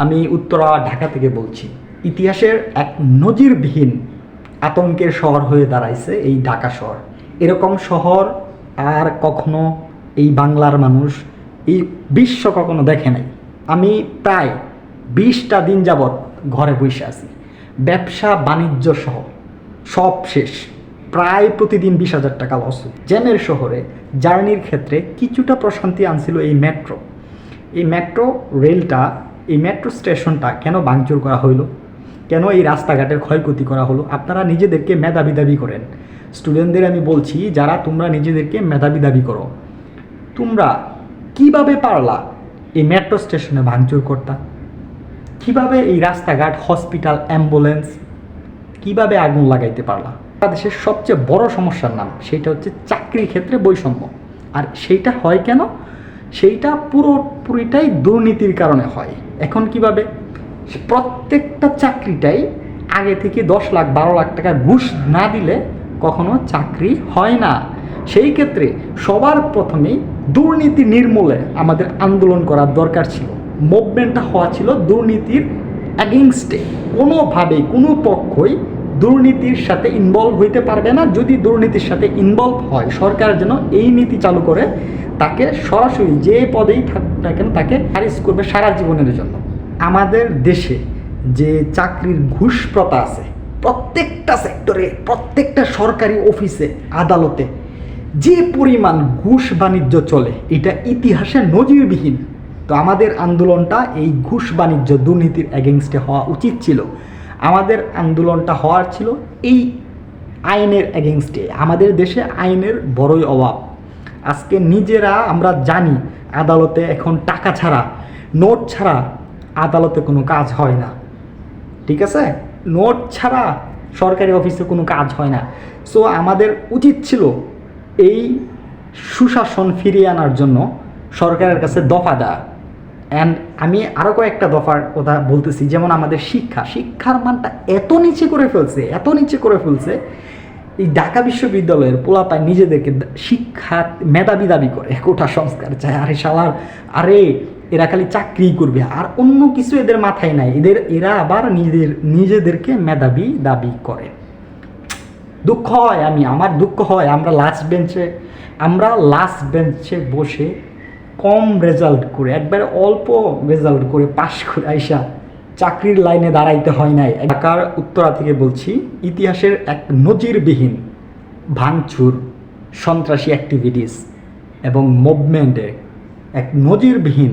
আমি উত্তরা, ঢাকা থেকে বলছি। ইতিহাসের এক নজিরবিহীন আতঙ্কের শহর হয়ে দাঁড়াইছে এই ঢাকা শহর। এরকম শহর আর কখনো এই বাংলার মানুষ এই বিশ্ব কখনো দেখে নাই। আমি প্রায় বিশটা দিন যাবৎ ঘরে বসে আছি। ব্যবসা, বাণিজ্য সহ সব শেষ। প্রায় প্রতিদিন বিশ হাজার টাকা লস জ্যামের শহরে জার্নির ক্ষেত্রে কিছুটা প্রশান্তি আনছিল এই মেট্রো এই মেট্রো রেলটা এই মেট্রো স্টেশনটা কেন ভাঙচুর করা হইল? কেন এই রাস্তাঘাটের ক্ষয়ক্ষতি করা হলো? আপনারা নিজেদেরকে মেধাবী দাবি করেন। স্টুডেন্টদের আমি বলছি, যারা তোমরা নিজেদেরকে মেধাবী দাবি করো, তোমরা কীভাবে পারলা এই মেট্রো স্টেশনে ভাঙচুর করতা? কীভাবে এই রাস্তাঘাট হসপিটাল অ্যাম্বুলেন্স কীভাবে আগুন লাগাইতে পারলা? বাংলাদেশের সবচেয়ে বড় সমস্যার নাম, সেটা হচ্ছে চাকরির ক্ষেত্রে বৈষম্য। আর সেইটা হয় কেন? সেইটা পুরোপুরিটাই দুর্নীতির কারণে হয়। এখন কীভাবে? প্রত্যেকটা চাকরিটাই আগে থেকে দশ লাখ, বারো লাখ টাকা ঘুষ না দিলে কখনো চাকরি হয় না। সেই ক্ষেত্রে সবার প্রথমেই দুর্নীতি নির্মূলে আমাদের আন্দোলন করার দরকার ছিল। মুভমেন্টটা হওয়া ছিল দুর্নীতির অ্যাগেনস্টে কোনোভাবেই, কোনো পক্ষই দুর্নীতির সাথে ইনভলভ হইতে পারবে না। যদি দুর্নীতির সাথে ইনভলভ হয়, সরকার যেন এই নীতি চালু করে তাকে সরাসরি যে পদেই থাকুক না কেন তাকে খারিজ করবে সারা জীবনের জন্য। আমাদের দেশে যে চাকরির ঘুষ প্রথা আছে, প্রত্যেকটা সেক্টরে প্রত্যেকটা সরকারি অফিসে আদালতে যে পরিমাণ ঘুষ বাণিজ্য চলে, এটা ইতিহাসে নজিরবিহীন। তো আমাদের আন্দোলনটা এই ঘুষ বাণিজ্য দুর্নীতির এগেনস্টে হওয়া উচিত ছিল। আমাদের আন্দোলনটা হওয়ার ছিল এই আইনের এগেনস্টে আমাদের দেশে আইনের বড়ই অভাব। আজকে নিজেরা আমরা জানি আদালতে এখন টাকা ছাড়া, নোট ছাড়া আদালতে কোনো কাজ হয় না। ঠিক আছে? নোট ছাড়া সরকারি অফিসে কোনো কাজ হয় না। সো আমাদের উচিত ছিল এই সুশাসন ফিরিয়ে আনার জন্য সরকারের কাছে দফা দেওয়া। অ্যান্ড আমি আরও কয়েকটা দফার কথা বলতেছি, যেমন আমাদের শিক্ষা। শিক্ষার মানটা এত নিচে করে ফেলছে, এত নিচে করে ফেলছে এই ঢাকা বিশ্ববিদ্যালয়ের পোলাপায় নিজেদেরকে শিক্ষা মেধাবী দাবি করে কোটা সংস্কার চায়। আরে সালার আরে এরা খালি চাকরি করবে। আর অন্য কিছু এদের মাথায় নাই। এদের, এরা আবার নিজেদের, নিজেদেরকে মেধাবী দাবি করে। দুঃখ হয় আমি, আমার দুঃখ হয় আমরা লাস্ট বেঞ্চে আমরা লাস্ট বেঞ্চে বসে কম রেজাল্ট করে, একবারে অল্প রেজাল্ট করে পাশ করে আইসা চাকরির লাইনে দাঁড়াইতে হয় নাই। ঢাকার উত্তরা থেকে বলছি, ইতিহাসের এক নজিরবিহীন ভাঙচুর, সন্ত্রাসী অ্যাক্টিভিটিস এবং মুভমেন্টে এক নজিরবিহীন